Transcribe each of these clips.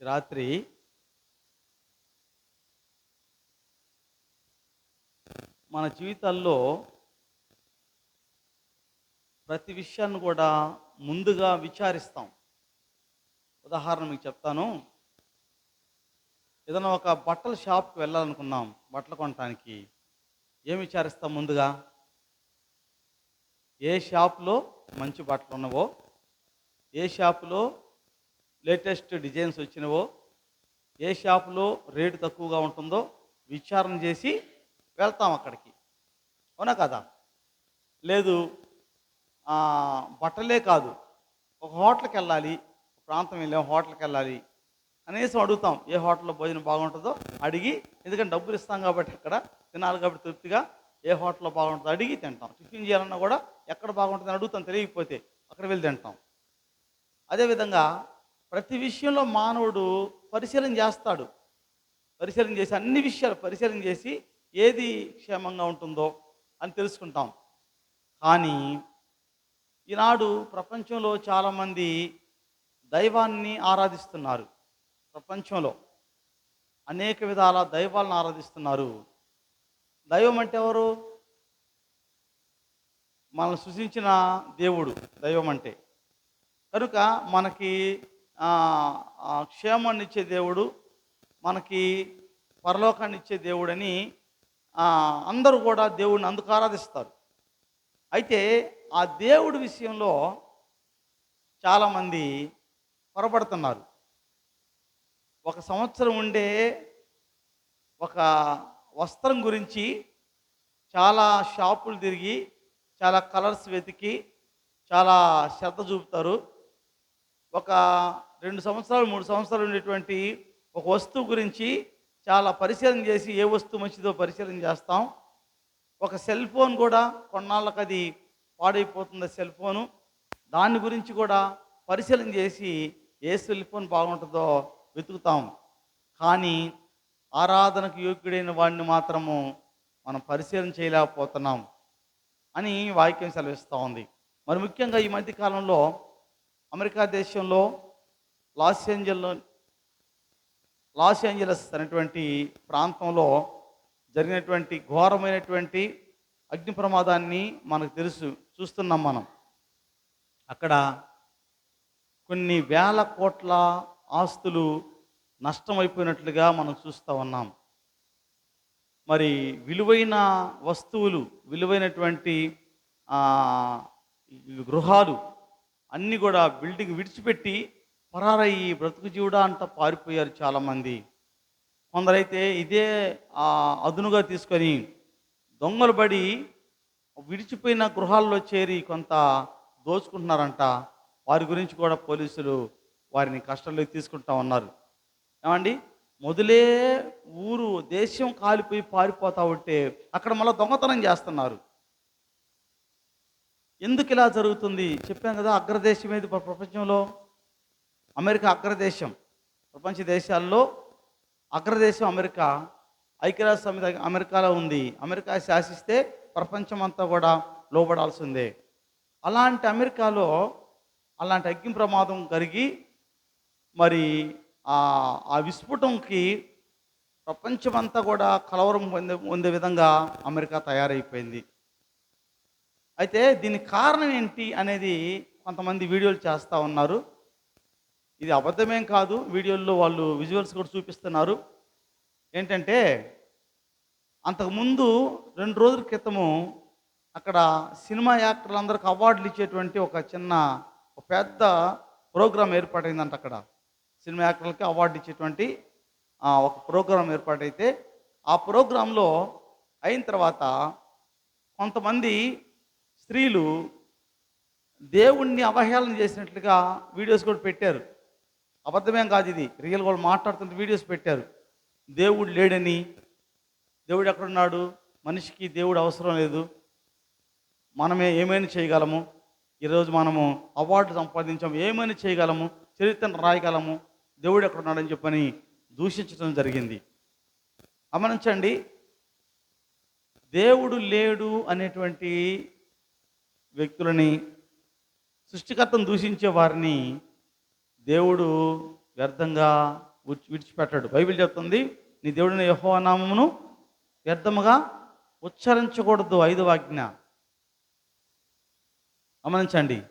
రాత్రి మన జీవితాల్లో ప్రతి విషయాన్ని కూడా ముందుగా విచారిస్తాం. ఉదాహరణ మీకు చెప్తాను. ఏదైనా ఒక బట్టల షాప్కి వెళ్ళాలనుకున్నాం బట్టలు కొనడానికి ఏం విచారిస్తాం ముందుగా? ఏ షాప్లో మంచి బట్టలు ఉన్నవో ఏ షాపులో లేటెస్ట్ డిజైన్స్ వచ్చినవో ఏ షాపులో రేటు తక్కువగా ఉంటుందో విచారణ చేసి వెళ్తాం అక్కడికి. అవునా కదా? లేదు బట్టలే కాదు. ఒక హోటల్కి వెళ్ళాలి ప్రాంతం వెళ్ళాం హోటల్కి వెళ్ళాలి. కనీసం అడుగుతాం ఏ హోటల్లో భోజనం బాగుంటుందో అడిగి ఎందుకంటే డబ్బులు ఇస్తాం కాబట్టి అక్కడ తినాలి కాబట్టి తృప్తిగా ఏ హోటల్లో బాగుంటుందో అడిగి తింటాం. టిఫిన్ చేయాలన్నా కూడా ఎక్కడ బాగుంటుందని అడుగుతాం తెలియకపోతే అక్కడ వెళ్ళి తింటాం. అదేవిధంగా ప్రతి విషయంలో మానవుడు పరిశీలన చేస్తాడు. పరిశీలన చేసి అన్ని విషయాలు పరిశీలన చేసి ఏది క్షేమంగా ఉంటుందో అని తెలుసుకుంటాం. కానీ ఈనాడు ప్రపంచంలో చాలామంది దైవాన్ని ఆరాధిస్తున్నారు. ప్రపంచంలో అనేక విధాల దైవాలను ఆరాధిస్తున్నారు. దైవం అంటే ఎవరు? మనల్ని సృష్టించిన దేవుడు దైవం అంటే. కనుక మనకి క్షేమాన్ని ఇచ్చే దేవుడు మనకి పరలోకాన్ని ఇచ్చే దేవుడని అందరూ కూడా దేవుడిని అందుకు ఆరాధిస్తారు అయితే ఆ దేవుడి విషయంలో చాలామంది పొరపడుతున్నారు. ఒక సంవత్సరం ఉండే ఒక వస్త్రం గురించి చాలా షాపులు తిరిగి చాలా కలర్స్ వెతికి చాలా శ్రద్ధ చూపుతారు. ఒక రెండు సంవత్సరాలు మూడు సంవత్సరాలు ఉండేటువంటి ఒక వస్తువు గురించి చాలా పరిశీలన చేసి ఏ వస్తువు మంచిదో పరిశీలన చేస్తాం. ఒక సెల్ ఫోన్ కూడా కొన్నాళ్ళకి అది పాడైపోతుంది సెల్ ఫోను. దాని గురించి కూడా పరిశీలన చేసి ఏ సెల్ ఫోన్ బాగుంటుందో వెతుకుతాం. కానీ ఆరాధనకు యోగ్యుడైన వాడిని మాత్రము మనం పరిశీలన చేయలేకపోతున్నాం అని వాక్యం సెలవిస్తూ ఉంది. మరి ముఖ్యంగా ఈ మధ్య కాలంలో అమెరికా దేశంలో లాస్ ఏంజల్లో లాస్ ఏంజలస్ అనేటువంటి ప్రాంతంలో జరిగినటువంటి ఘోరమైనటువంటి అగ్ని ప్రమాదాన్ని మనకు తెలుసు చూస్తున్నాం మనం. అక్కడ కొన్ని వేల కోట్ల ఆస్తులు నష్టమైపోయినట్లుగా మనం చూస్తూ ఉన్నాం. మరి విలువైన వస్తువులు విలువైనటువంటి గృహాలు అన్నీ కూడా బిల్డింగ్ విడిచిపెట్టి పరారయ్యి బ్రతుకు జీవుడా అంట పారిపోయారు చాలామంది. కొందరైతే ఇదే అదునుగా తీసుకొని దొంగలు పడి విడిచిపోయిన గృహాల్లో చేరి కొంత దోచుకుంటున్నారంట. వారి గురించి కూడా పోలీసులు వారిని కష్టంలోకి తీసుకుంటా ఉన్నారు. ఏమండి? మొదలే ఊరు దేశం కాలిపోయి పారిపోతా ఉంటే అక్కడ మళ్ళీ దొంగతనం చేస్తున్నారు. ఎందుకు ఇలా జరుగుతుంది? చెప్పాను కదా అగ్రదేశం ఏది ప్రపంచంలో? అమెరికా అగ్రదేశం. ప్రపంచ దేశాల్లో అగ్రదేశం అమెరికా ఐక్యరాజ్య సమితి అమెరికాలో ఉంది. అమెరికా శాసిస్తే ప్రపంచం అంతా కూడా లోబడాల్సిందే. అలాంటి అమెరికాలో అలాంటి అగ్ని ప్రమాదం కలిగి మరి ఆ ఆ విస్ఫుటంకి ప్రపంచమంతా కూడా కలవరం పొందే పొందే విధంగా అమెరికా తయారైపోయింది. అయితే దీనికి కారణం ఏంటి అనేది కొంతమంది వీడియోలు చేస్తూ ఉన్నారు. ఇది అబద్ధమేం కాదు. వీడియోల్లో వాళ్ళు విజువల్స్ కూడా చూపిస్తున్నారు. ఏంటంటే అంతకుముందు రెండు రోజుల క్రితము అక్కడ సినిమా యాక్టర్లందరికీ అవార్డులు ఇచ్చేటువంటి ఒక చిన్న ఒక పెద్ద ప్రోగ్రాం ఏర్పాటైందంట అక్కడ. సినిమా యాక్టర్లకి అవార్డు ఇచ్చేటువంటి ఒక ప్రోగ్రాం ఏర్పాటైతే ఆ ప్రోగ్రాంలో అయిన తర్వాత కొంతమంది స్త్రీలు దేవుణ్ణి అవహేళన చేసినట్లుగా వీడియోస్ కూడా పెట్టారు. అబద్ధమేం కాదు ఇది. రియల్ వాళ్ళు మాట్లాడుతున్న వీడియోస్ పెట్టారు. దేవుడు లేడని. దేవుడు ఎక్కడున్నాడు? మనిషికి దేవుడు అవసరం లేదు. మనమే ఏమైనా చేయగలము? ఈరోజు మనము అవార్డు సంపాదించాము ఏమైనా చేయగలము? చరిత్రను రాయగలము? దేవుడు ఎక్కడున్నాడని చెప్పని దూషించడం జరిగింది. గమనించండి. దేవుడు లేడు అనేటువంటి వ్యక్తులని సృష్టికర్తను దూషించే వారిని దేవుడు వ్యర్థంగా విడిచి- విడిచిపెట్టాడు. బైబిల్ చెప్తుంది నీ దేవుడిని యహో నామమును వ్యర్థముగా ఉచ్చరించకూడదు ఐదు ఆజ్ఞ. గమనించండి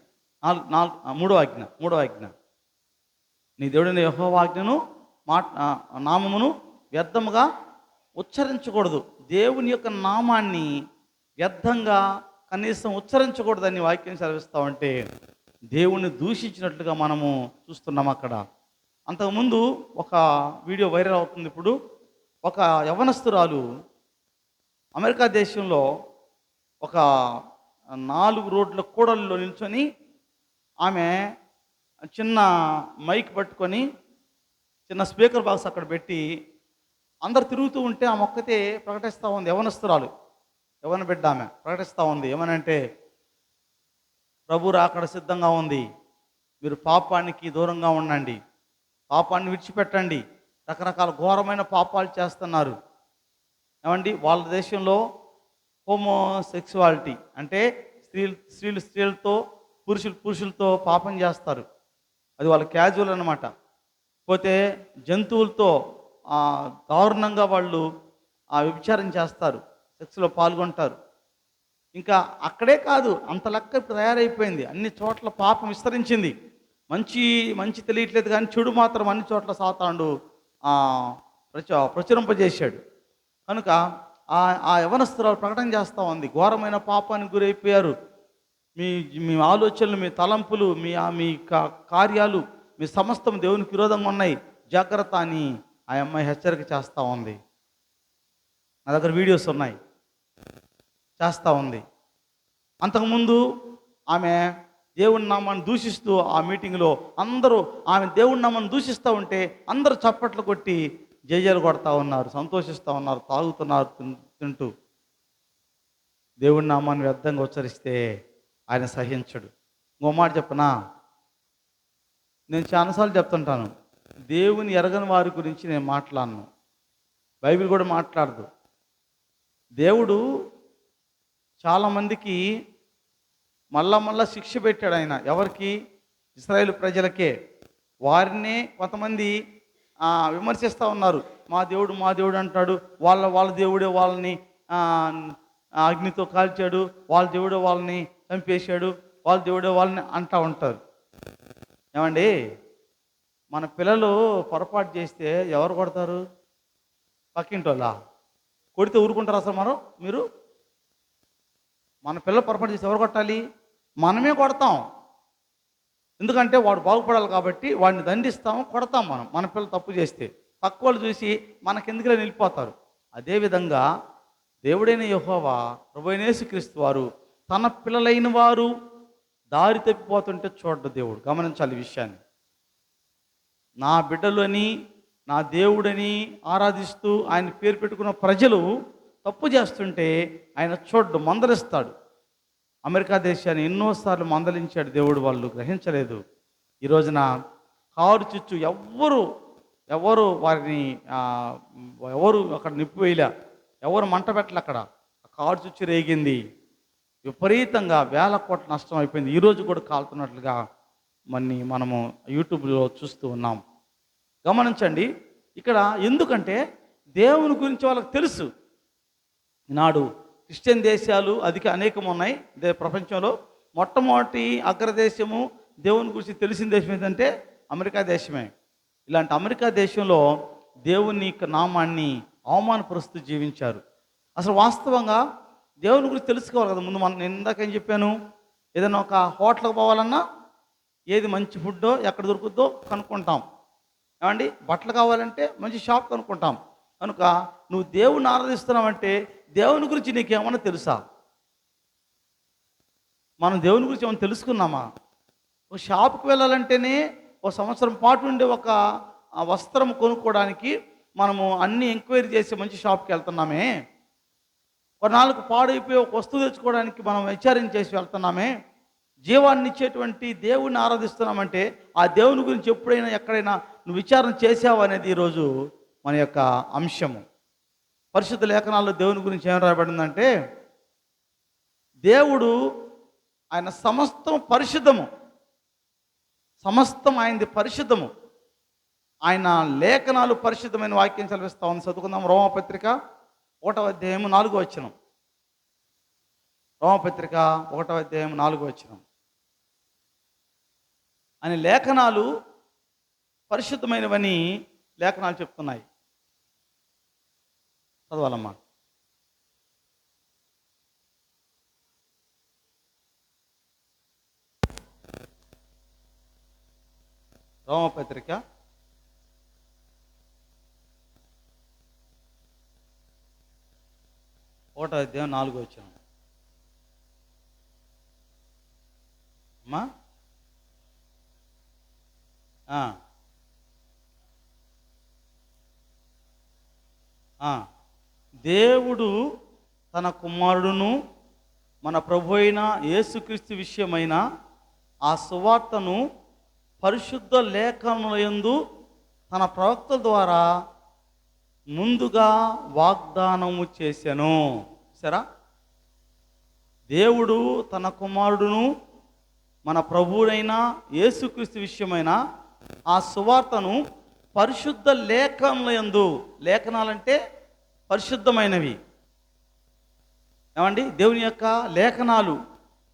నాలుగు నాలుగు మూడో ఆజ్ఞ మూడో ఆజ్ఞ. నీ దేవుడిని యహో ఆజ్ఞను మాట నామమును వ్యర్థముగా ఉచ్చరించకూడదు. దేవుని యొక్క నామాన్ని వ్యర్థంగా కనీసం ఉచ్చరించకూడదని వాక్యం చదివిస్తామంటే దేవుణ్ణి దూషించినట్లుగా మనము చూస్తున్నాం అక్కడ. అంతకుముందు ఒక వీడియో వైరల్ అవుతుంది ఇప్పుడు. ఒక యవనస్తురాలు అమెరికా దేశంలో ఒక నాలుగు రోడ్ల కూడల్లో నిల్చొని ఆమె చిన్న మైక్ పట్టుకొని చిన్న స్పీకర్ బాక్స్ అక్కడ పెట్టి అందరు తిరుగుతూ ఉంటే ఆమె ఒక్కతే ప్రకటిస్తూ ఉంది. యవనస్తురాలు. యవన బిడ్డ ఆమె ప్రకటిస్తూ ఉంది. ఏమనంటే ప్రభు రాకడ సిద్ధంగా ఉంది. మీరు పాపానికి దూరంగా ఉండండి. పాపాన్ని విడిచిపెట్టండి. రకరకాల ఘోరమైన పాపాలు చేస్తున్నారు. ఏమండి? వాళ్ళ దేశంలో హోమోసెక్సువాలిటీ అంటే స్త్రీలు స్త్రీలు స్త్రీలతో పురుషులు పురుషులతో పాపం చేస్తారు. అది వాళ్ళ క్యాజువల్ అనమాట పోతే జంతువులతో దారుణంగా వాళ్ళు ఆ వ్యభిచారం చేస్తారు. సెక్స్లో పాల్గొంటారు. ఇంకా అక్కడే కాదు అంత లెక్క ఇప్పుడు తయారైపోయింది. అన్ని చోట్ల పాపం విస్తరించింది. మంచి మంచి తెలియట్లేదు కానీ చెడు మాత్రం అన్ని చోట్ల సాతాండు ప్రచ ప్రచురింపజేశాడు. కనుక ఆ ఆ యవనస్తురాలు ప్రకటన చేస్తూ ఉంది. ఘోరమైన పాపానికి గురైపోయారు. మీ మీ ఆలోచనలు మీ తలంపులు మీ ఆ మీ కా- కార్యాలు మీ సమస్తం దేవునికి విరోధంగా ఉన్నాయి. జాగ్రత్త అని ఆ అమ్మాయి హెచ్చరిక చేస్తూ ఉంది. నా దగ్గర వీడియోస్ ఉన్నాయి. చేస్తూ ఉంది. అంతకుముందు ఆమె దేవుని నామాన్ని దూషిస్తూ ఆ మీటింగ్లో అందరూ ఆమె దేవుని నామాన్ని దూషిస్తూ ఉంటే అందరూ చప్పట్లు కొట్టి జయజలు కొడతా ఉన్నారు సంతోషిస్తూ ఉన్నారు తాగుతున్నారు తింటూ. దేవుని నామాన్ని వ్యర్థంగా ఉచ్చరిస్తే ఆయన సహించడు. ఇంకో మాట చెప్పనా? నేను చాలాసార్లు చెప్తుంటాను దేవుని ఎరగని వారి గురించి నేను మాట్లాడను. బైబిల్ కూడా మాట్లాడదు. దేవుడు చాలామందికి మళ్ళా మళ్ళా శిక్ష పెట్టాడు ఆయన. ఎవరికి? ఇస్రాయేల్ ప్రజలకే. వారినే కొంతమంది విమర్శిస్తూ ఉన్నారు. మా దేవుడు మా దేవుడు అంటాడు వాళ్ళ వాళ్ళ దేవుడే వాళ్ళని అగ్నితో కాల్చాడు వాళ్ళ దేవుడే వాళ్ళని చంపేశాడు వాళ్ళ దేవుడే వాళ్ళని అంటూ ఉంటారు. ఏమండి? మన పిల్లలు పొరపాటు చేస్తే ఎవరు కొడతారు? పక్కింటి వాళ్ళ కొడితే ఊరుకుంటారు అసలు మనం మీరు? మన పిల్లలు పొరపాటు చేసి ఎవరు కొట్టాలి? మనమే కొడతాం. ఎందుకంటే వాడు బాగుపడాలి కాబట్టి వాడిని దండిస్తాము కొడతాం మనం. మన పిల్లలు తప్పు చేస్తే. పక్క వాళ్ళు చూసి మనకెందుకులే నిలిపోతారు. అదేవిధంగా దేవుడైన యెహోవా ప్రభునేసుక్రీస్తు వారు తన పిల్లలైన వారు దారి తప్పిపోతుంటే చూడ్డు దేవుడు. గమనించాలి ఈ విషయాన్ని. నా బిడ్డలని నా దేవుడని ఆరాధిస్తూ ఆయన పేరు పెట్టుకున్న ప్రజలు తప్పు చేస్తుంటే ఆయన చూడ్డు మందలిస్తాడు. అమెరికా దేశాన్ని ఎన్నోసార్లు మందలించాడు దేవుడు వాళ్ళు గ్రహించలేదు. ఈ రోజున కారు చుచ్చు ఎవ్వరు ఎవరు వారిని ఎవరు అక్కడ నిప్పు వేయలే. ఎవరు మంట పెట్టలే అక్కడ. కారు చుచ్చు రేగింది. విపరీతంగా వేల కోట్ల నష్టం అయిపోయింది. ఈరోజు కూడా కాలుతున్నట్లుగా మన్ని మనము యూట్యూబ్లో చూస్తూ ఉన్నాం. గమనించండి ఇక్కడ ఎందుకంటే దేవుని గురించి వాళ్ళకి తెలుసు. ఈనాడు క్రిస్టియన్ దేశాలు అధిక అనేకం ఉన్నాయి దే ప్రపంచంలో మొట్టమొదటి అగ్రదేశము దేవుని గురించి తెలిసిన దేశం ఏంటంటే అమెరికా దేశమే. ఇలాంటి అమెరికా దేశంలో దేవుని యొక్క నామాన్ని అవమానపరుస్తూ జీవించారు. అసలు వాస్తవంగా దేవుని గురించి తెలుసుకోవాలి కదా. ముందు మనం నేను ఇందాక ఏం చెప్పాను? ఏదైనా ఒక హోటల్కి పోవాలన్నా ఏది మంచి ఫుడ్డో ఎక్కడ దొరుకుద్దో కనుక్కుంటాం. ఏమండి? బట్టలు కావాలంటే మంచి షాప్ కనుక్కుంటాం. కనుక నువ్వు దేవుణ్ణి ఆరాధిస్తున్నావంటే దేవుని గురించి నీకేమన్నా తెలుసా? మనం దేవుని గురించి ఏమైనా తెలుసుకున్నామా? ఒక షాప్కి వెళ్ళాలంటేనే ఒక సంవత్సరం పాటు ఉండే ఒక వస్త్రం కొనుక్కోవడానికి మనము అన్ని ఎంక్వైరీ చేసి మంచి షాప్కి వెళ్తున్నామే. కొన్నాళ్ళకు పాడైపోయి ఒక వస్తువు తెచ్చుకోవడానికి మనం విచారం చేసి వెళ్తున్నామే. జీవాన్ని ఇచ్చేటువంటి దేవుణ్ణి ఆరాధిస్తున్నామంటే ఆ దేవుని గురించి ఎప్పుడైనా ఎక్కడైనా నువ్వు విచారణ చేసావు అనేది ఈరోజు? మన యొక్క అంశము. పరిశుద్ధ లేఖనాల్లో దేవుని గురించి ఏం రాయబడిందంటే దేవుడు ఆయన సమస్తం పరిశుద్ధము. సమస్తం ఆయనది పరిశుద్ధము. ఆయన లేఖనాలు పరిశుద్ధమైన వాక్యం చదివిస్తా ఉంది. చదువుకుందాం. రోమపత్రిక ఒకటవ అధ్యాయము నాలుగో వచ్చినం రోమపత్రిక ఒకటవ అధ్యాయం నాలుగో వచ్చినం ఆయన లేఖనాలు పరిశుద్ధమైనవని లేఖనాలు చెప్తున్నాయి. చదవాలమ్మా రోమపత్రిక ఒకటో అధ్యాయం నాలుగో వచ్చాము అమ్మా? ఆ. దేవుడు తన కుమారుడును మన ప్రభు అయిన యేసుక్రీస్తు విషయమైన ఆ సువార్తను పరిశుద్ధ లేఖనయందు తన ప్రవక్తల ద్వారా ముందుగా వాగ్దానము చేశాను. సరా దేవుడు తన కుమారుడును మన ప్రభువుడైన యేసుక్రీస్తు విషయమైన ఆ సువార్తను పరిశుద్ధ లేఖనలందు లేఖనాలంటే పరిశుద్ధమైనవి. ఏమండి? దేవుని యొక్క లేఖనాలు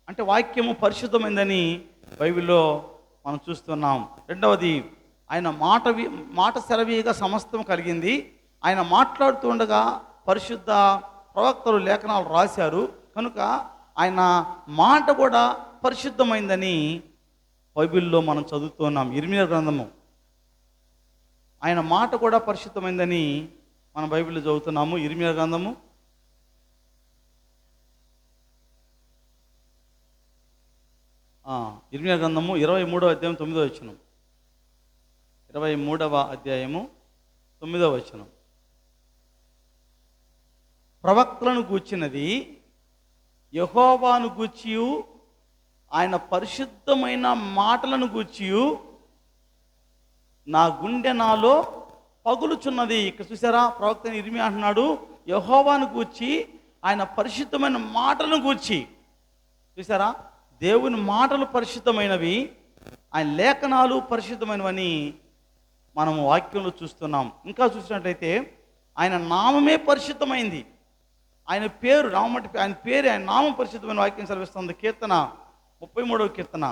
అంటే వాక్యము పరిశుద్ధమైందని బైబిల్లో మనం చూస్తున్నాం. రెండవది ఆయన మాట వి- మాట సెలవీగా సమస్తం కలిగింది. ఆయన మాట్లాడుతుండగా పరిశుద్ధ ప్రవక్తలు లేఖనాలు రాశారు. కనుక ఆయన మాట కూడా పరిశుద్ధమైందని బైబిల్లో మనం చదువుతున్నాం. ఇర్మియా గ్రంథము. ఆయన మాట కూడా పరిశుద్ధమైందని మనం బైబిల్లో చదువుతున్నాము ఇరిమియా గ్రంథము. ఆ, ఇర్మియా గ్రంథము ఇరవై మూడవ అధ్యాయం తొమ్మిదో వచనం. ఇరవై మూడవ అధ్యాయము తొమ్మిదవ వచనం. ప్రవక్తలను కూర్చినది యహోవాను గూర్చియు ఆయన పరిశుద్ధమైన మాటలను గూర్చియు నా గుండె నాలో పగులుచున్నది. ఇక్కడ చూసారా? ప్రవక్త ఇరిమి అంటున్నాడు యహోవాను గూర్చి ఆయన పరిశుద్ధమైన మాటలను గూర్చి. చూసారా? దేవుని మాటలు పరిశుద్ధమైనవి ఆయన లేఖనాలు పరిశుద్ధమైనవని మనం వాక్యంలో చూస్తున్నాం. ఇంకా చూసినట్లయితే ఆయన నామమే పరిశుద్ధమైంది. ఆయన పేరు నామటి ఆయన పేరు ఆయన నామం పరిశుద్ధమైన వాక్యం సెలవిస్తుంది. కీర్తన ముప్పై మూడవ కీర్తన.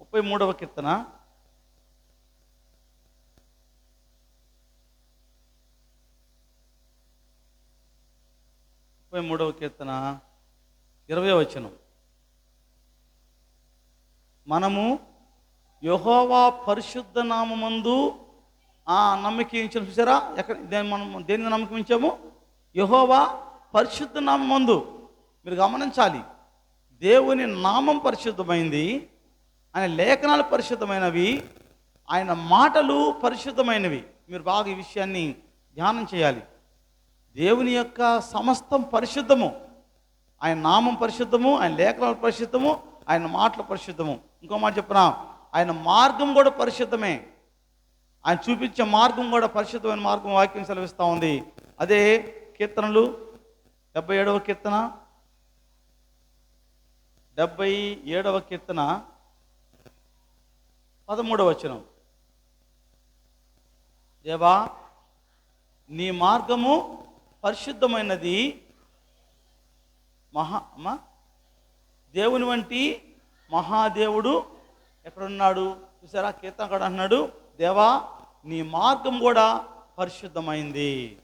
ముప్పై మూడవ కీర్తన. ముప్పై మూడవ కీర్తన ఇరవై వచనం. మనము యహోవా పరిశుద్ధ నామందు ఆ నమ్మకించిన చూసారా? ఎక్కడ దేని మనం దేని నమ్మకించాము యహోవా పరిశుద్ధ నామందు. మీరు గమనించాలి దేవుని నామం పరిశుద్ధమైంది ఆయన లేఖనాలు పరిశుద్ధమైనవి ఆయన మాటలు పరిశుద్ధమైనవి. మీరు బాగా ఈ విషయాన్ని ధ్యానం చేయాలి. దేవుని యొక్క సమస్తం పరిశుద్ధము. ఆయన నామం పరిశుద్ధము ఆయన లేఖనాలు పరిశుద్ధము ఆయన మాటలు పరిశుద్ధము. ఇంకో మాట చెప్పిన? ఆయన మార్గం కూడా పరిశుద్ధమే. ఆయన చూపించే మార్గం కూడా పరిశుద్ధమైన మార్గం వాక్యం సెలవిస్తూ ఉంది. అదే కీర్తనలు. డెబ్బై ఏడవ కీర్తన. డెబ్బై ఏడవ కీర్తన. పదమూడవ వచనం. దేవా నీ మార్గము పరిశుద్ధమైనది మహా అమ్మ. దేవుని వంటి మహాదేవుడు ఎక్కడున్నాడు? చూసారా? కీర్తన అన్నాడు దేవా నీ మార్గం కూడా పరిశుద్ధమైంది.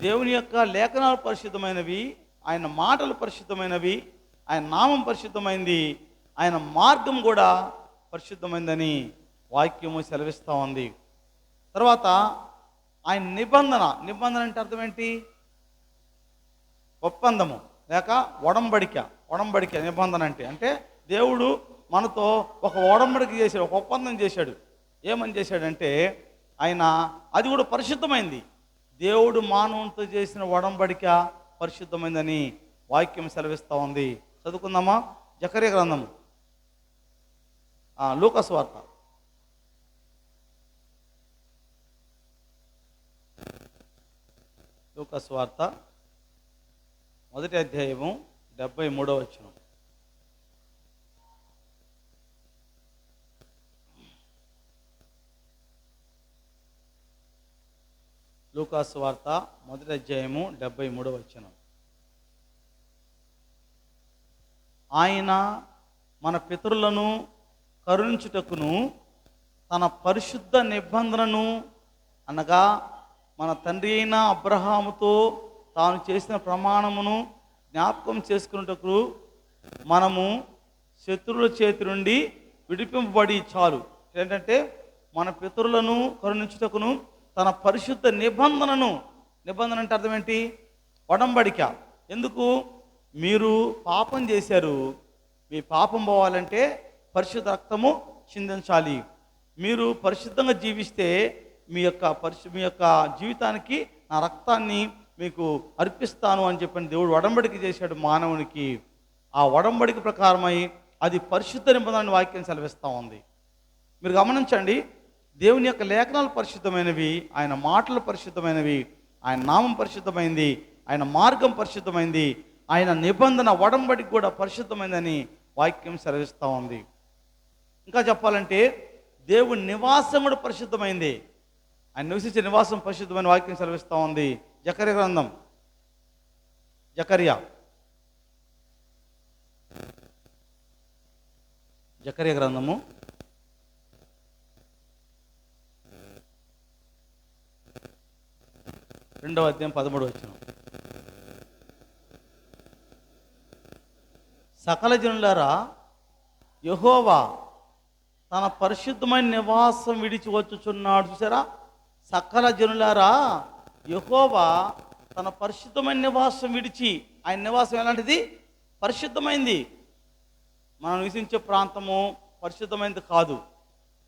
దేవుని యొక్క లేఖనాలు పరిశుద్ధమైనవి ఆయన మాటలు పరిశుద్ధమైనవి ఆయన నామం పరిశుద్ధమైంది ఆయన మార్గం కూడా పరిశుద్ధమైందని వాక్యము సెలవిస్తూ ఉంది. తర్వాత ఆయన నిబంధన. నిబంధన అంటే అర్థం ఏంటి? ఒప్పందము. లేక ఒడంబడిక. ఒడంబడిక నిబంధన అంటే. అంటే దేవుడు మనతో ఒక ఒడంబడిక చేశాడు ఒక ఒప్పందం చేశాడు. ఏమని చేశాడంటే ఆయన అది కూడా పరిశుద్ధమైంది. దేవుడు మానవునితో చేసిన ఒడంబడిక పరిశుద్ధమైందని వాక్యం సెలవిస్తూ ఉంది. చదువుకుందామా? జకరే గ్రంథము. లూకస్ వార్త. లూకస్వార్త మొదటి అధ్యాయము డెబ్బై మూడవ వచనం. లూకాస్ వార్త మొదటి అధ్యాయము డెబ్బై మూడవ వచనం. ఆయన మన పితరులను కరుణించుటకును తన పరిశుద్ధ నిబంధనను అనగా మన తండ్రి అయిన అబ్రహాముతో తాను చేసిన ప్రమాణమును జ్ఞాపకం చేసుకున్నటకు మనము శత్రువుల చేతి నుండి విడిపింపబడి చాలు. ఏంటంటే మన పితరులను కరుణించుటకును తన పరిశుద్ధ నిబంధనను నిబంధన అంటే అర్థం ఏంటి? వడంబడిక. ఎందుకు? మీరు పాపం చేశారు. మీ పాపం పోవాలంటే పరిశుద్ధ రక్తము చిందించాలి. మీరు పరిశుద్ధంగా జీవిస్తే మీ యొక్క పరిశు మీ యొక్క జీవితానికి నా రక్తాన్ని మీకు అర్పిస్తాను అని చెప్పిన దేవుడు వడంబడికి చేశాడు మానవునికి. ఆ వడంబడికి ప్రకారమై అది పరిశుద్ధ నిబంధన వాక్యం సెలవిస్తూ ఉంది. మీరు గమనించండి దేవుని యొక్క లేఖనాలు పరిశుద్ధమైనవి ఆయన మాటలు పరిశుద్ధమైనవి ఆయన నామం పరిశుద్ధమైంది ఆయన మార్గం పరిశుద్ధమైంది ఆయన నిబంధన ఒడంబడికి కూడా పరిశుద్ధమైందని వాక్యం సెలవిస్తూ ఉంది. ఇంకా చెప్పాలంటే దేవుని నివాసం కూడా పరిశుద్ధమైంది. ఆయన నివసించే నివాసం పరిశుద్ధమైన వాక్యం సెలవిస్తూ ఉంది. జకర్య గ్రంథం. జకర్యా. జకర్య గ్రంథము. రెండవ అధ్యాయం పదమూడు వచ్చిన సకల జనులారా యహోవా తన పరిశుద్ధమైన నివాసం విడిచి వచ్చుచున్నాడు. చూసారా సకల జనులారా యహోవా తన పరిశుద్ధమైన నివాసం విడిచి ఆయన నివాసం ఎలాంటిది? పరిశుద్ధమైంది. మనం నివసించే ప్రాంతము పరిశుద్ధమైనది కాదు.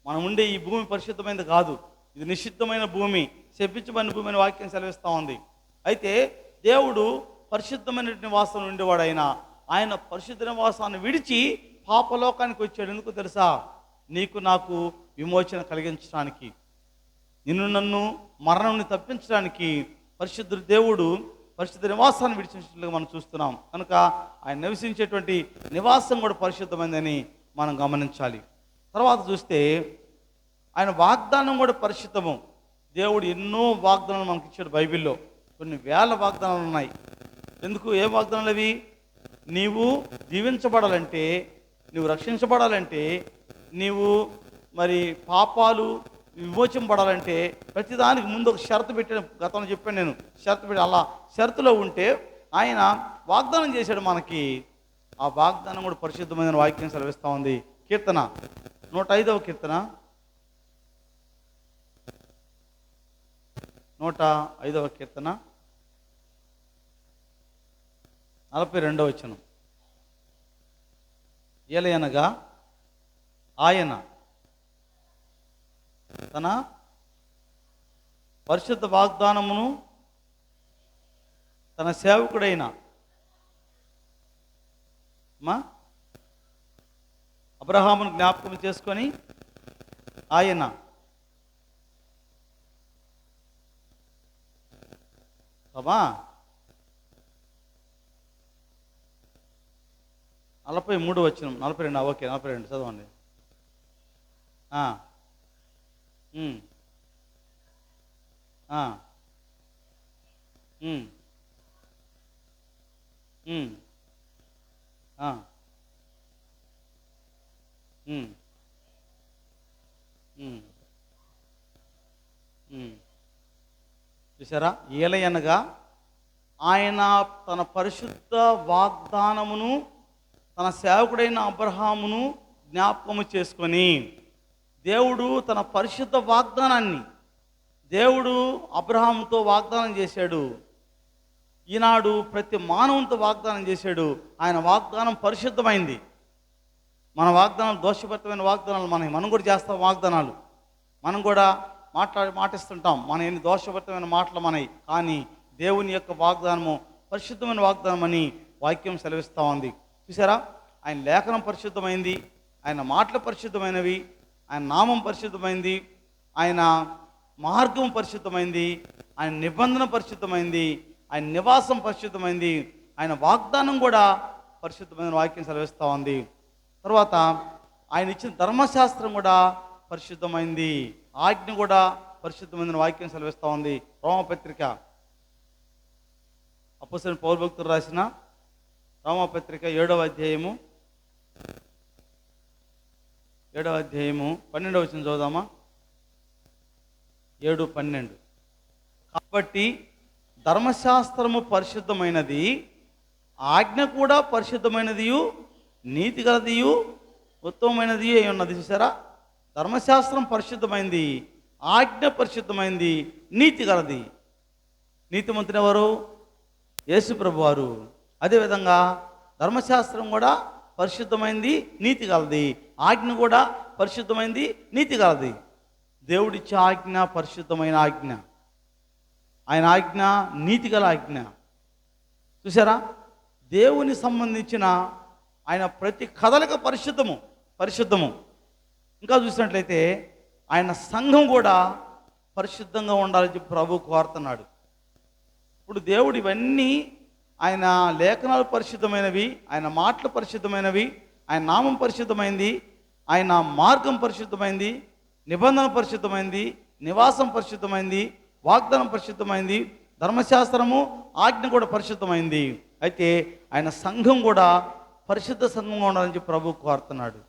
మనం ఉండే ఈ భూమి పరిశుద్ధమైనది కాదు. ఇది నిషిద్ధమైన భూమి శపించబడిన భూమి అనే వాక్యం సెలవిస్తూ ఉంది. అయితే దేవుడు పరిశుద్ధమైన నివాసం ఉండేవాడైనా ఆయన పరిశుద్ధ నివాసాన్ని విడిచి పాపలోకానికి వచ్చాడు. ఎందుకు తెలుసా? నీకు నాకు విమోచన కలిగించడానికి. నిన్ను నన్ను మరణాన్ని తప్పించడానికి పరిశుద్ధ దేవుడు పరిశుద్ధ నివాసాన్ని విడిచినట్లుగా మనం చూస్తున్నాం. కనుక ఆయన నివసించేటువంటి నివాసం కూడా పరిశుద్ధమైందని మనం గమనించాలి. తర్వాత చూస్తే ఆయన వాగ్దానం కూడా పరిశుద్ధము. దేవుడు ఎన్నో వాగ్దానాలు మనకి ఇచ్చాడు బైబిల్లో. కొన్ని వేల వాగ్దానాలు ఉన్నాయి. ఎందుకు? ఏ వాగ్దానాలు అవి? నీవు దీవించబడాలంటే నీవు రక్షించబడాలంటే నీవు మరి పాపాలు విమోచింపడాలంటే ప్రతిదానికి ముందు ఒక షరతు పెట్టిన గతంలో చెప్పాను నేను. షరతు పెట్టి అలా షరతులో ఉంటే ఆయన వాగ్దానం చేశాడు మనకి. ఆ వాగ్దానం కూడా పరిశుద్ధమైన వాక్యం సెలవిస్తూ ఉంది. కీర్తన నూట ఐదవ కీర్తన. నూట ఐదవ కీర్తన. నలభై రెండవ వచనం. ఏలయనగా ఆయన తన పరిశుద్ధ వాగ్దానమును తన సేవకుడైన మా? అబ్రహామును జ్ఞాపకం చేసుకొని ఆయన బాబా నలభై మూడు వచ్చిన నలభై రెండు ఓకే నలభై రెండు చదవండి. చూసారా ఏలయనగా ఆయన తన పరిశుద్ధ వాగ్దానమును తన సేవకుడైన అబ్రహామును జ్ఞాపకము చేసుకొని దేవుడు తన పరిశుద్ధ వాగ్దానాన్ని దేవుడు అబ్రహాంతో వాగ్దానం చేశాడు. ఈనాడు ప్రతి మానవునితో వాగ్దానం చేశాడు. ఆయన వాగ్దానం పరిశుద్ధమైంది. మన వాగ్దానం దోషభరితమైన వాగ్దానాలు మనం మనం కూడా చేస్తాం వాగ్దానాలు. మనం కూడా మాట్లాడి మాటిస్తుంటాం. మన ఎన్ని దోషభరితమైన మాటలు మనవి కానీ దేవుని యొక్క వాగ్దానము పరిశుద్ధమైన వాగ్దానం అని వాక్యం సెలవిస్తూ ఉంది. చూసారా? ఆయన లేఖనం పరిశుద్ధమైంది. ఆయన మాటలు పరిశుద్ధమైనవి. ఆయన నామం పరిశుద్ధమైంది ఆయన మార్గం పరిశుద్ధమైంది ఆయన నిబంధన పరిశుద్ధమైంది ఆయన నివాసం పరిశుద్ధమైంది ఆయన వాగ్దానం కూడా పరిశుద్ధమైన వాక్యం సెలవిస్తూ ఉంది. తర్వాత ఆయన ఇచ్చిన ధర్మశాస్త్రం కూడా పరిశుద్ధమైంది ఆజ్ఞ కూడా పరిశుద్ధమైన వాక్యం సెలవిస్తూ ఉంది. రోమపత్రిక. అప్పసిన పౌరభక్తులు రాసిన రోమపత్రిక ఏడవ అధ్యాయము ఏడవ అధ్యాయము పన్నెండవ వచ్చిన చదువుదామా? ఏడు పన్నెండు. కాబట్టి ధర్మశాస్త్రము పరిశుద్ధమైనది ఆజ్ఞ కూడా పరిశుద్ధమైనదియు నీతి గలదియు ఉత్తమమైనది అయి ఉన్నది. చూసారా? ధర్మశాస్త్రం పరిశుద్ధమైంది ఆజ్ఞ పరిశుద్ధమైంది నీతి గలది. నీతిమంతుడు ఎవరు? యేసుప్రభు వారు అదేవిధంగా ధర్మశాస్త్రం కూడా పరిశుద్ధమైంది నీతి గలది. ఆజ్ఞ కూడా పరిశుద్ధమైంది నీతి గలది. దేవుడిచ్చే ఆజ్ఞ పరిశుద్ధమైన ఆజ్ఞ. ఆయన ఆజ్ఞ నీతి గల ఆజ్ఞ. చూసారా దేవుని సంబంధించిన ఆయన ప్రతి కదలిక పరిశుద్ధము పరిశుద్ధము. ఇంకా చూసినట్లయితే ఆయన సంఘం కూడా పరిశుద్ధంగా ఉండాలని ప్రభు కోరుతున్నాడు. ఇప్పుడు దేవుడు ఇవన్నీ ఆయన లేఖనాలు పరిశుద్ధమైనవి ఆయన మాటలు పరిశుద్ధమైనవి ఆయన నామం పరిశుద్ధమైంది ఆయన మార్గం పరిశుద్ధమైంది నిబంధన పరిశుద్ధమైంది నివాసం పరిశుద్ధమైంది వాగ్దానం పరిశుద్ధమైంది ధర్మశాస్త్రము ఆజ్ఞ కూడా పరిశుద్ధమైంది. అయితే ఆయన సంఘం కూడా పరిశుద్ధ సంఘంగా ఉండాలని చెప్పి ప్రభు కోరుతున్నాడు.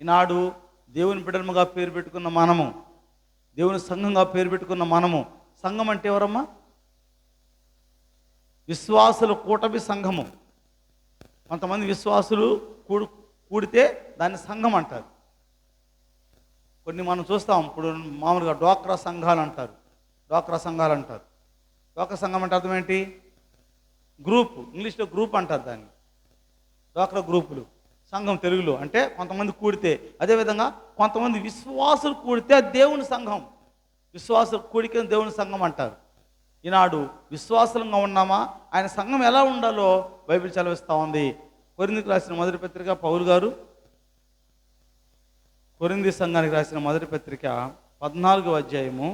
ఈనాడు దేవుని బిడ్డలుగా పేరు పెట్టుకున్న మనము దేవుని సంఘంగా పేరు పెట్టుకున్న మనము సంఘం అంటే ఎవరమ్మా? విశ్వాసుల కూటమి సంఘము. కొంతమంది విశ్వాసులు కూడు కూడితే దాన్ని సంఘం అంటారు. కొన్ని మనం చూస్తాం ఇప్పుడు మామూలుగా డోక్రా సంఘాలు అంటారు డోక్రా సంఘాలు అంటారు డోక్రా సంఘం అంటే అర్థం ఏంటి? గ్రూప్ ఇంగ్లీష్లో గ్రూప్ అంటారు దాన్ని. డోక్రా గ్రూపులు సంఘం తెలుగులో. అంటే కొంతమంది కూడితే అదేవిధంగా కొంతమంది విశ్వాసులు కూడితే దేవుని సంఘం. విశ్వాసులు కూడికే దేవుని సంఘం అంటారు. ఈనాడు విశ్వాసంగా ఉన్నామా? ఆయన సంఘం ఎలా ఉండాలో బైబిల్ చదివిస్తూ ఉంది. కొరిందికి రాసిన మొదటి పత్రిక పౌరు గారు. కొరింది సంఘానికి రాసిన మొదటి పత్రిక పద్నాలుగో అధ్యాయము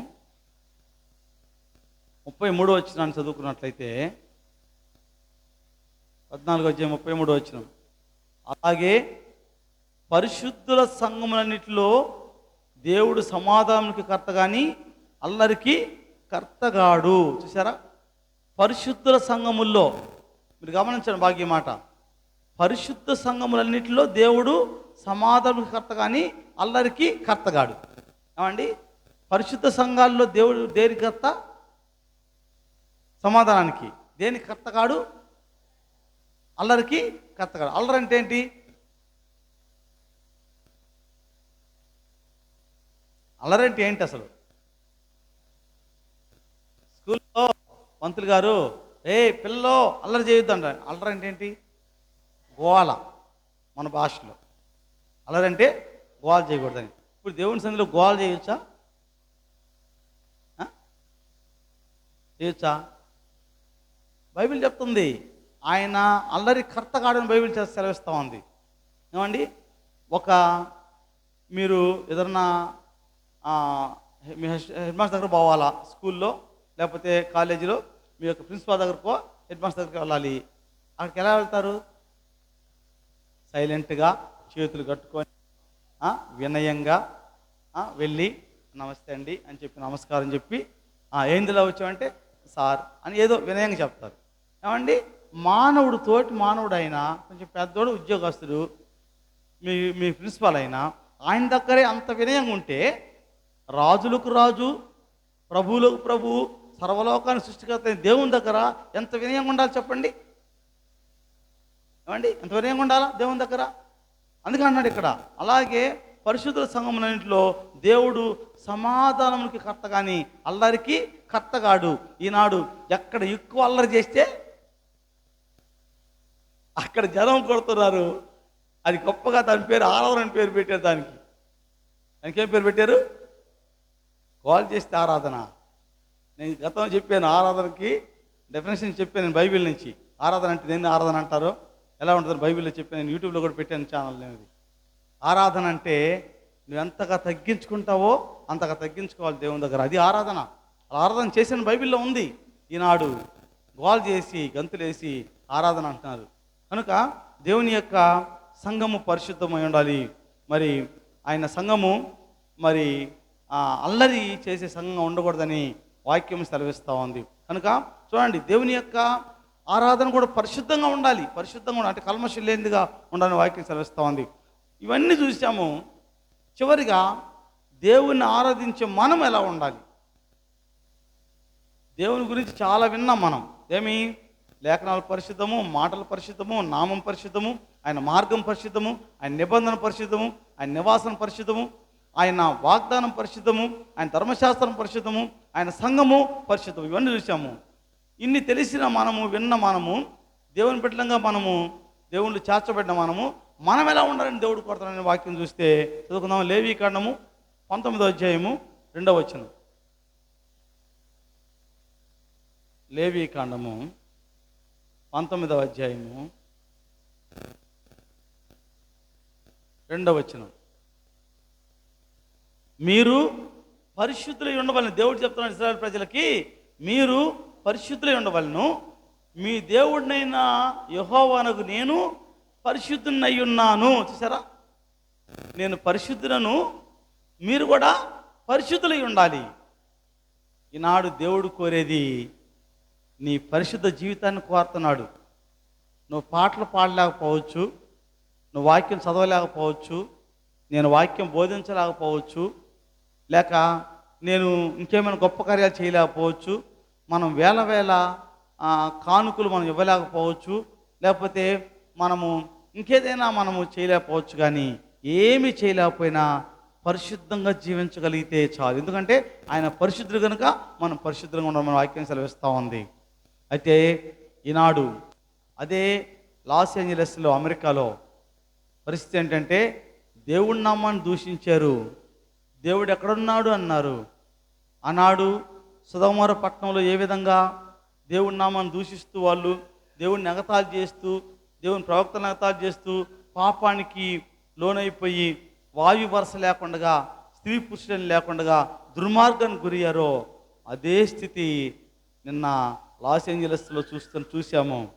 ముప్పై మూడో వచ్చినాన్ని చదువుకున్నట్లయితే పద్నాలుగో అధ్యాయం ముప్పై మూడో వచ్చిన అలాగే పరిశుద్ధుల సంఘములన్నిటిలో దేవుడు సమాధానానికి కర్త కానీ అల్లరికి కర్తగాడు. చూసారా పరిశుద్ధుల సంఘముల్లో. మీరు గమనించండి భాగ్య మాట. పరిశుద్ధ సంఘములన్నిటిలో దేవుడు సమాధానానికి కర్త కానీ అల్లరికి కర్తగాడు. ఏమండి? పరిశుద్ధ సంఘాల్లో దేవుడు దేని కర్త? సమాధానానికి. దేని కర్తగాడు? అల్లరికి కర్తగాడు. అల్లరి అంటే ఏంటి? అల్లరంటే ఏంటి అసలు స్కూల్లో పంతులు గారు ఏ పిల్లో అల్లరి చేయొద్దు అంట అల్లరి అంటే ఏంటి? గోవాల మన భాషలో. అల్లరి అంటే గోవాలు చేయకూడదని. ఇప్పుడు దేవుని సంధిలో గోల చేయొచ్చా? చేయొచ్చా? బైబిల్ చెప్తుంది ఆయన అల్లరి కర్త కాడని బైబిల్ చేసి సెలవిస్తూ ఉంది. ఏమండి? ఒక మీరు ఏదన్నా మీ హెడ్ మాస్టర్ దగ్గర పోవాలా స్కూల్లో? లేకపోతే కాలేజీలో మీ యొక్క ప్రిన్సిపాల్ దగ్గరకో హెడ్ మాస్టర్ దగ్గరికి వెళ్ళాలి. అక్కడికి ఎలా వెళ్తారు? సైలెంట్గా చేతులు కట్టుకొని వినయంగా వెళ్ళి నమస్తే అండి అని చెప్పి నమస్కారం చెప్పి ఏందిలా వచ్చామంటే సార్ అని ఏదో వినయంగా చెప్తారు. ఏమండి? మానవుడు తోటి మానవుడు అయినా కొంచెం పెద్దోడు ఉద్యోగస్తుడు మీ మీ ప్రిన్సిపాల్ అయినా ఆయన దగ్గరే అంత వినయంగా ఉంటే రాజులకు రాజు ప్రభువులకు ప్రభు సర్వలోకాన్ని సృష్టికర్త దేవుని దగ్గర ఎంత వినయంగా ఉండాలి చెప్పండి? ఏమండి? ఎంత వినయంగా ఉండాలా దేవుని దగ్గర? అందుకే అన్నాడు ఇక్కడ. అలాగే పరిశుద్ధుల సంఘములన్నింటిలో దేవుడు సమాధానమునికి కర్త కానీ అల్లరికి కర్తగాడు. ఈనాడు ఎక్కడ ఎక్కువ అల్లరి చేస్తే అక్కడ జనం కొడుతున్నారు. అది గొప్పగా దాని పేరు ఆరాధన అని పేరు పెట్టారు దానికి. దానికి ఏం పేరు పెట్టారు? కాల్ చేస్తే ఆరాధన. నేను గతంలో చెప్పాను ఆరాధనకి డెఫినేషన్ చెప్పాను నేను బైబిల్ నుంచి. ఆరాధన అంటే దేన్ని ఆరాధన అంటారో? ఎలా ఉంటుందో బైబిల్లో చెప్పాను నేను యూట్యూబ్లో కూడా పెట్టాను ఛానల్ అనేది ఆరాధన అంటే నువ్వు ఎంతగా తగ్గించుకుంటావో అంతగా తగ్గించుకోవాలి దేవుని దగ్గర. అది ఆరాధన. అలా ఆరాధన చేసిన బైబిల్లో ఉంది. ఈనాడు గోల్ చేసి గంతులేసి ఆరాధన అంటున్నారు. కనుక దేవుని యొక్క సంఘము పరిశుద్ధమై ఉండాలి. మరి ఆయన సంఘము మరి అల్లరి చేసే సంఘంగా ఉండకూడదని వాక్యం సెలవిస్తూ ఉంది. కనుక చూడండి దేవుని యొక్క ఆరాధన కూడా పరిశుద్ధంగా ఉండాలి. పరిశుద్ధంగా ఉండాలి. అంటే కల్మషం లేనిదిగా ఉండాలని వాక్యం సెలవిస్తూ ఉంది. ఇవన్నీ చూసాము. చివరిగా దేవుణ్ణి ఆరాధించే మనం ఎలా ఉండాలి? దేవుని గురించి చాలా విన్నాం మనం. ఏమి? లేఖనాలు పరిశుద్ధము మాటలు పరిశుద్ధము నామం పరిశుద్ధము ఆయన మార్గం పరిశుద్ధము ఆయన నిబంధన పరిశుద్ధము ఆయన నివాసన పరిశుద్ధము ఆయన వాగ్దానం పరిశుద్ధము ఆయన ధర్మశాస్త్రం పరిశుద్ధము ఆయన సంఘము పరిశుద్ధము. ఇవన్నీ చూసాము ఇన్ని తెలిసిన మనము విన్న మనము దేవుని బిడ్డలంగా మనము దేవుళ్ళు చేర్చబడిన మనము మనం ఎలా ఉండాలని దేవుడు కొడతాడనే వాక్యం చూస్తే చదువుకుందాం. లేవీ కాండము పంతొమ్మిదో అధ్యాయము రెండవ వచనం. లేవీ కాండము పంతొమ్మిదవ అధ్యాయము రెండవ వచనం. మీరు పరిశుద్ధులై ఉండవలను. దేవుడు చెప్తున్నాడు ఇస్రాయల్ ప్రజలకి మీరు పరిశుద్ధులై ఉండవలను. మీ దేవుడినైన యహోవానకు నేను పరిశుద్ధునై ఉన్నాను. చూసారా నేను పరిశుద్ధులను మీరు కూడా పరిశుద్ధులై ఉండాలి. ఈనాడు దేవుడు కోరేది నీ పరిశుద్ధ జీవితాన్ని కోరుతున్నాడు. నువ్వు పాటలు పాడలేకపోవచ్చు నువ్వు వాక్యం చదవలేకపోవచ్చు నేను వాక్యం బోధించలేకపోవచ్చు లేక నేను ఇంకేమైనా గొప్ప కార్యాలు చేయలేకపోవచ్చు. మనం వేల వేల కానుకలు మనం ఇవ్వలేకపోవచ్చు. లేకపోతే మనము ఇంకేదైనా మనము చేయలేకపోవచ్చు కానీ ఏమి చేయలేకపోయినా పరిశుద్ధంగా జీవించగలిగితే చాలు. ఎందుకంటే ఆయన పరిశుద్ధుడు కనుక మనం పరిశుద్ధంగా ఉండడం మన వాక్యం సెలవిస్తూ ఉంది. అయితే ఈనాడు అదే లాస్ ఏంజలస్లో అమెరికాలో పరిస్థితి ఏంటంటే దేవుడి నామాన్ని దూషించారు. దేవుడు ఎక్కడున్నాడు అన్నారు. ఆనాడు సుధమర పట్టణంలో ఏ విధంగా దేవుడి నామాన్ని దూషిస్తూ వాళ్ళు దేవుడిని ఎగతాలు చేస్తూ దేవుని ప్రవక్తను ఎగతాలు చేస్తూ పాపానికి లోనైపోయి వాయు వరస లేకుండా స్త్రీ పురుషులను లేకుండా దుర్మార్గానికి గురయ్యారో అదే స్థితి నిన్న లాస్ ఏంజలస్లో చూస్తూ చూసాము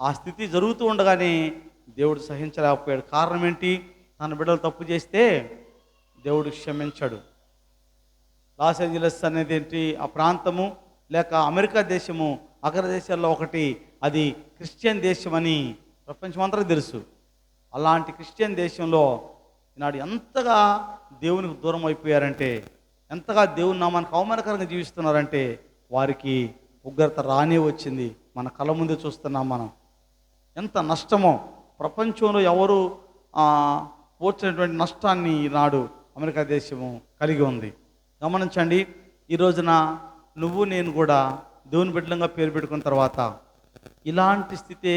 ఆ స్థితి జరుగుతూ ఉండగానే దేవుడు సహించలేకపోయాడు. కారణం ఏంటి? తన బిడ్డలు తప్పు చేస్తే దేవుడు క్షమించాడు. లాస్ ఏంజలస్ అనేది ఏంటి? ఆ ప్రాంతము లేక అమెరికా దేశము అగ్ర దేశాల్లో ఒకటి అది క్రిస్టియన్ దేశం అని ప్రపంచమంతా తెలుసు. అలాంటి క్రిస్టియన్ దేశంలో ఈనాడు ఎంతగా దేవునికి దూరం అయిపోయారంటే ఎంతగా దేవుని నామానికి అవమానకరంగా జీవిస్తున్నారంటే వారికి ఉగ్రత రానే వచ్చింది. మన కళ్ళ ముందే చూస్తున్నాం మనం. ఎంత నష్టమో ప్రపంచంలో ఎవరు పోర్చినటువంటి నష్టాన్ని ఈనాడు అమెరికా దేశము కలిగి ఉంది. గమనించండి ఈ రోజున నువ్వు నేను కూడా దేవుని బిడ్డలంగా పేరు పెట్టుకున్న తర్వాత ఇలాంటి స్థితే